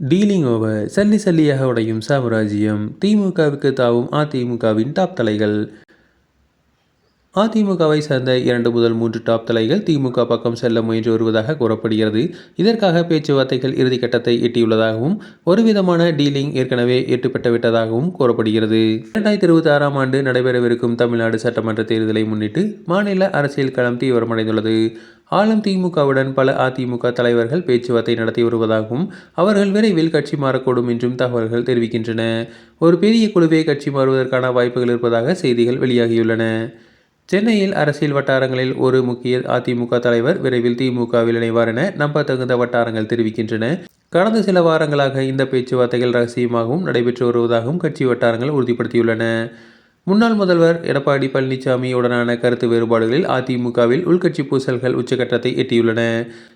Dealing over சல்லி சல்லியாக உடையும் சாம்ராஜ்யம் திமுகவுக்கு தாவும் அதிமுகவின் டாப் தலைகள். அதிமுகவை சேர்ந்த இரண்டு முதல் மூன்று டாப் தலைகள் திமுக பக்கம் செல்ல முயன்று வருவதாக கூறப்படுகிறது. இதற்காக பேச்சுவார்த்தைகள் இறுதிக்கட்டத்தை எட்டியுள்ளதாகவும் ஒருவிதமான டீலிங் ஏற்கனவே எட்டுப்பட்டு விட்டதாகவும் கூறப்படுகிறது. இரண்டாயிரத்தி இருபத்தி ஆறாம் ஆண்டு நடைபெறவிருக்கும் தமிழ்நாடு சட்டமன்ற தேர்தலை முன்னிட்டு மாநில அரசியல் களம் தீவிரமடைந்துள்ளது. ஆளும் திமுகவுடன் பல அதிமுக தலைவர்கள் பேச்சுவார்த்தை நடத்தி வருவதாகவும் அவர்கள் விரைவில் கட்சி மாறக்கூடும் என்றும் தகவல்கள் தெரிவிக்கின்றன. ஒரு பெரிய குழுவே கட்சி மாறுவதற்கான வாய்ப்புகள் இருப்பதாக செய்திகள் வெளியாகியுள்ளன. சென்னையில் அரசியல் வட்டாரங்களில் ஒரு முக்கிய அதிமுக தலைவர் விரைவில் திமுகவில் இணைவார் என நம்பத்தகுந்த வட்டாரங்கள் தெரிவிக்கின்றன. கடந்த சில வாரங்களாக இந்த பேச்சுவார்த்தைகள் ரகசியமாகவும் நடைபெற்று வருவதாகவும் கட்சி வட்டாரங்கள் உறுதிப்படுத்தியுள்ளன. முன்னாள் முதல்வர் எடப்பாடி பழனிசாமியுடனான கருத்து வேறுபாடுகளில் அதிமுகவில் உள்கட்சி பூசல்கள் உச்சகட்டத்தை எட்டியுள்ளன.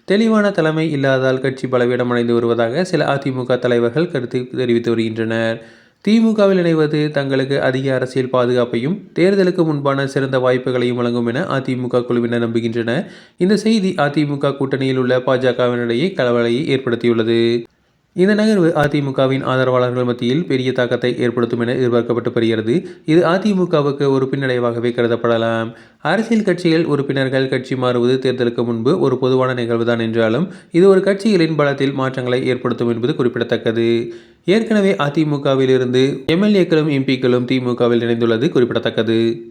தெளிவான தலைமை இல்லாதால் கட்சி பலவீனமடைந்து வருவதாக சில அதிமுக தலைவர்கள் கருத்து தெரிவித்து வருகின்றனர். திமுகவில் இணைவது தங்களுக்கு அதிக அரசியல் பாதுகாப்பையும் தேர்தலுக்கு முன்பான சிறந்த வாய்ப்புகளையும் வழங்கும் என அதிமுக குழுவினர் நம்புகின்றனர். இந்த செய்தி அதிமுக கூட்டணியில் உள்ள பாஜகவினிடையே கலவலையை ஏற்படுத்தியுள்ளது. இந்த நகர்வு அதிமுகவின் ஆதரவாளர்கள் மத்தியில் பெரிய தாக்கத்தை ஏற்படுத்தும் என எதிர்பார்க்கப்பட்டு வருகிறது. இது அதிமுகவுக்கு ஒரு பின்னடைவாகவே கருதப்படலாம். அரசியல் கட்சிகள் உறுப்பினர்கள் கட்சி மாறுவது தேர்தலுக்கு முன்பு ஒரு பொதுவான நிகழ்வுதான் என்றாலும் இது ஒரு கட்சிகளின் பலத்தில் மாற்றங்களை ஏற்படுத்தும் என்பது குறிப்பிடத்தக்கது. ஏற்கனவே அதிமுகவிலிருந்து எம்எல்ஏக்களும் எம்பிக்களும் திமுகவில் இணைந்துள்ளது குறிப்பிடத்தக்கது.